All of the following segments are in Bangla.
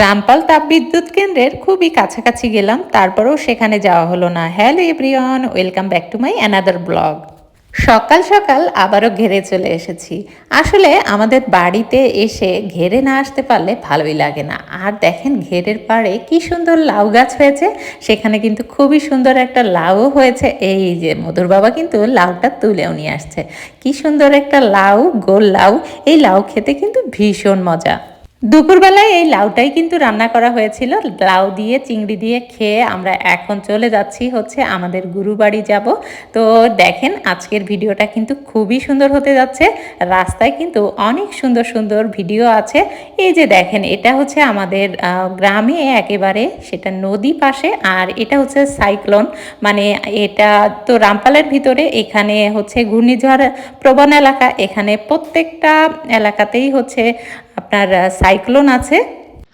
রামপাল তাপবিদ্যুৎ কেন্দ্রের খুবই কাছাকাছি গেলাম, তারপরেও সেখানে যাওয়া হলো না। Hello everyone, welcome back to my another blog. সকাল সকাল আবারও ঘেরে চলে এসেছি। আসলে আমাদের বাড়িতে এসে ঘেরে না আসতে পারলে ভালোই লাগে না। আর দেখেন ঘেরের পাড়ে কি সুন্দর লাউ গাছ হয়েছে, সেখানে কিন্তু খুবই সুন্দর একটা লাউও হয়েছে। এই যে মধুর বাবা কিন্তু লাউটা তুলেও নিয়ে আসছে। কি সুন্দর একটা লাউ, গোল লাউ, এই লাউ খেতে কিন্তু ভীষণ মজা। দুপুরবেলায় এই লাউটাই কিন্তু রান্না করা হয়েছিল। লাউ দিয়ে, চিংড়ি দিয়ে খেয়ে আমরা এখন চলে যাচ্ছি হচ্ছে আমাদের গুরু বাড়ি যাব। তো দেখেন, আজকের ভিডিওটা কিন্তু খুবই সুন্দর হতে যাচ্ছে। রাস্তায় কিন্তু অনেক সুন্দর সুন্দর ভিডিও আছে। এই যে দেখেন, এটা হচ্ছে আমাদের গ্রামে একেবারে সেটা নদী পাশে আর এটা হচ্ছে সাইক্লোন। মানে এটা তো রামপালের ভিতরে, এখানে হচ্ছে ঘূর্ণিঝড় প্রবণ এলাকা। এখানে প্রত্যেকটা এলাকাতেই হচ্ছে আপনার সাইক্লোন আছে।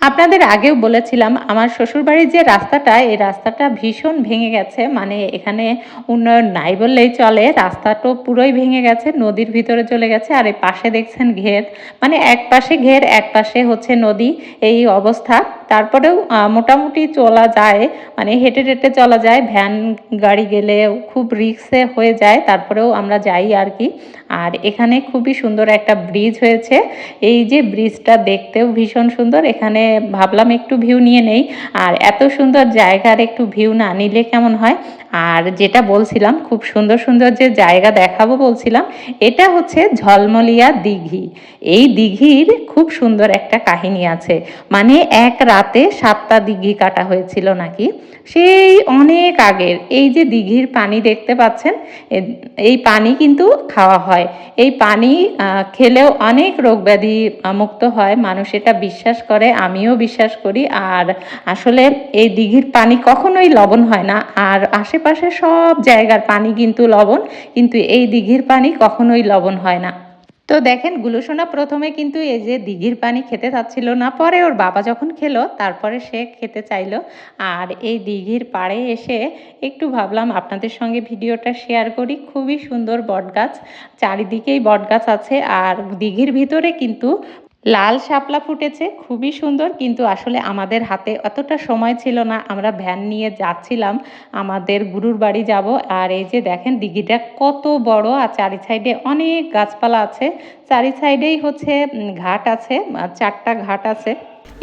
আপনাদের আগেও বলেছিলাম, আমার শ্বশুরবাড়ির যে রাস্তাটা, এই রাস্তাটা ভীষণ ভেঙে গেছে। মানে এখানে উন্নয়ন নাই বললেই চলে। রাস্তাটা পুরোই ভেঙে গেছে, নদীর ভিতরে চলে গেছে, আর এই পাশে দেখছেন ঘের। মানে এক পাশে ঘের এক পাশে হচ্ছে নদী, এই অবস্থা। তারপরেও মোটামুটি চলা যায়। মানে হেঁটে হেঁটে চলা যায়, ভ্যান, গাড়ি গেলে খুব রিক্সে হয়ে যায়, তারপরেও আমরা যাই আর কি আর এখানে খুবই সুন্দর একটা ব্রিজ হয়েছে। এই যে ব্রিজটা দেখতেও ভীষণ সুন্দর। এখানে ভাবলাম একটু ভিউ নিয়ে নেই। আর এত সুন্দর জায়গার একটু ভিউ না নিলে কেমন হয়? আর যেটা বলছিলাম, খুব সুন্দর সুন্দর যে জায়গা দেখাবো বলছিলাম, এটা হচ্ছে ঝলমলিয়া দিঘি। এই দিঘির খুব সুন্দর একটা কাহিনী আছে। মানে এক রাতে সাতটা দিঘি কাটা হয়েছিল নাকি? সেই অনেক আগের, এই যে দিঘির পানি দেখতে পাচ্ছেন এই পানি কিন্তু খাওয়া হয়। এই পানি খেলেও অনেক রোগ ব্যাধি মুক্ত হয়। মানুষ এটা বিশ্বাস করে, আমিও বিশ্বাস করি। আর আসলে এই দিঘির পানি কখনোই লবণ হয় না। আর আশেপাশে সব জায়গার পানি কিন্তু লবণ, কিন্তু এই দিঘির পানি কখনোই লবণ হয় না। তো দেখেন গুলুসোনা প্রথমে কিন্তু এই যে দিঘির পানি খেতে চাচ্ছিল না। পরে ওর বাবা যখন খেলো, তারপরে সে খেতে চাইলো। আর এই দিঘির পাড়ে এসে একটু ভাবলাম আপনাদের সঙ্গে ভিডিওটা শেয়ার করি। খুবই সুন্দর বটগাছ, চারিদিকেই বটগাছ আছে। আর দিঘির ভিতরে কিন্তু লাল শাপলা ফুটেছে, খুবই সুন্দর, কিন্তু আসলে আমাদের হাতে অতটা সময় ছিল না। আমরা ভ্যান নিয়ে যাচ্ছিলাম, আমাদের গুরুর বাড়ি যাব, আর এই যে দেখেন, দিঘিটা কত বড়, আর চারি সাইডে অনেক গাছপালা আছে। চারি সাইডেই হচ্ছে ঘাট আছে চারটা ঘাট আছে।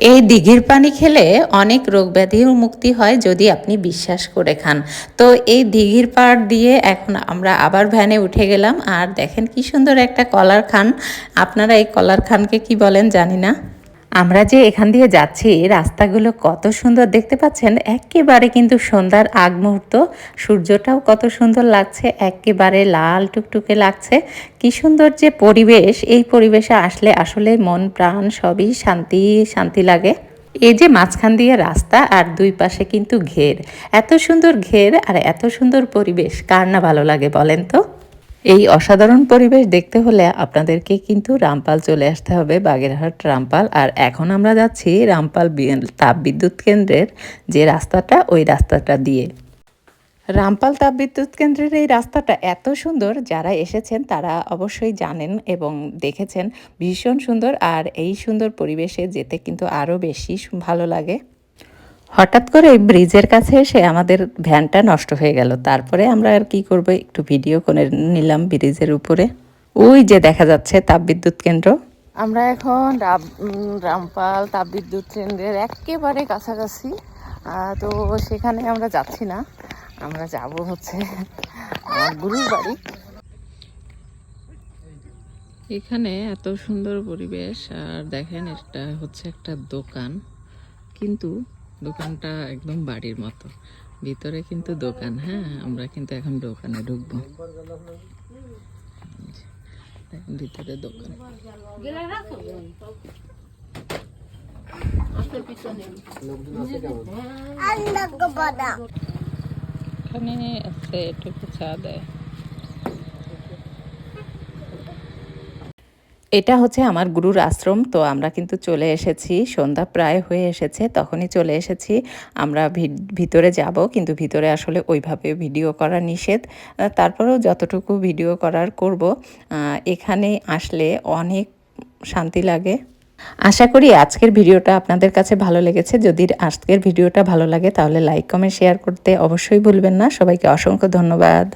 এই দিঘির পানি খেলে অনেক রোগ ব্যাধিও মুক্তি হয় যদি আপনি বিশ্বাস করে খান। তো এই দিঘির পাড় দিয়ে এখন আমরা আবার ভ্যানে উঠে গেলাম। আর দেখেন কি সুন্দর একটা কলার খান। আপনারা এই কলার খানকে কি বলেন জানি না। আমরা যে এখান দিয়ে যাচ্ছি, রাস্তাগুলো কত সুন্দর দেখতে পাচ্ছেন? একেবারে কিন্তু সন্ধ্যার আগ মুহূর্ত। সূর্যটাও কত সুন্দর লাগছে, একেবারে লাল টুকটুকে লাগছে। কি সুন্দর যে পরিবেশ, এই পরিবেশে আসলে আসলে মন, প্রাণ সবই শান্তি শান্তি লাগে। এই যে মাঝখান দিয়ে রাস্তা আর দুই পাশে কিন্তু ঘের। এত সুন্দর ঘের আর এত সুন্দর পরিবেশ, কার না ভালো লাগে বলেন তো? এই অসাধারণ পরিবেশ দেখতে হলে আপনাদেরকে কিন্তু রামপাল চলে আসতে হবে, বাগেরহাট রামপাল। আর এখন আমরা যাচ্ছি রামপাল তাপবিদ্যুৎ কেন্দ্রের যে রাস্তাটা, ওই রাস্তাটা দিয়ে। রামপাল তাপবিদ্যুৎ কেন্দ্রের এই রাস্তাটা এত সুন্দর, যারা এসেছেন তারা অবশ্যই জানেন এবং দেখেছেন, ভীষণ সুন্দর। আর এই সুন্দর পরিবেশে যেতে কিন্তু আরও বেশি ভালো লাগে। হঠাৎ করে এই ব্রিজের কাছে এসে আমাদের ভ্যানটা নষ্ট হয়ে গেল। তারপরে আমরা আর কি করব? একটু ভিডিও করে নিলাম ব্রিজের উপরে। ওই যে দেখা যাচ্ছে তাপবিদ্যুৎ কেন্দ্র। আমরা এখন রাম- রামপাল তাপবিদ্যুৎ কেন্দ্রের একেবারে কাছাকাছি। তো সেখানে আমরা যাচ্ছি না। আমরা যাব হচ্ছে গুরুর বাড়ি। এখানে এত সুন্দর পরিবেশ আর দেখেন এটা হচ্ছে একটা দোকান। কিন্তু দোকানটা একদম বাড়ির মতো। ভিতরে কিন্তু দোকান হ্যাঁ? আমরা কিন্তু এখন দোকানে ঢুকবো। ভিতরে দোকান। এখানে আছে এটুকু চা দেয়। এটা হচ্ছে আমার গুরুর আশ্রম, তো আমরা কিন্তু চলে এসেছি, সন্ধ্যা প্রায় হয়ে এসেছে, তখনই চলে এসেছি, আমরা ভিতরে যাব, কিন্তু ভিতরে আসলে ওইভাবে ভিডিও করা নিষেধ। তারপরেও যতটুকু ভিডিও করার করব এখানে আসলে অনেক শান্তি লাগে। আশা করি আজকের ভিডিওটা আপনাদের কাছে ভালো লেগেছে। যদি আজকের ভিডিওটা ভালো লাগে, তাহলে লাইক, কমেন্ট, শেয়ার করতে অবশ্যই ভুলবেন না। সবাইকে অসংখ্য ধন্যবাদ।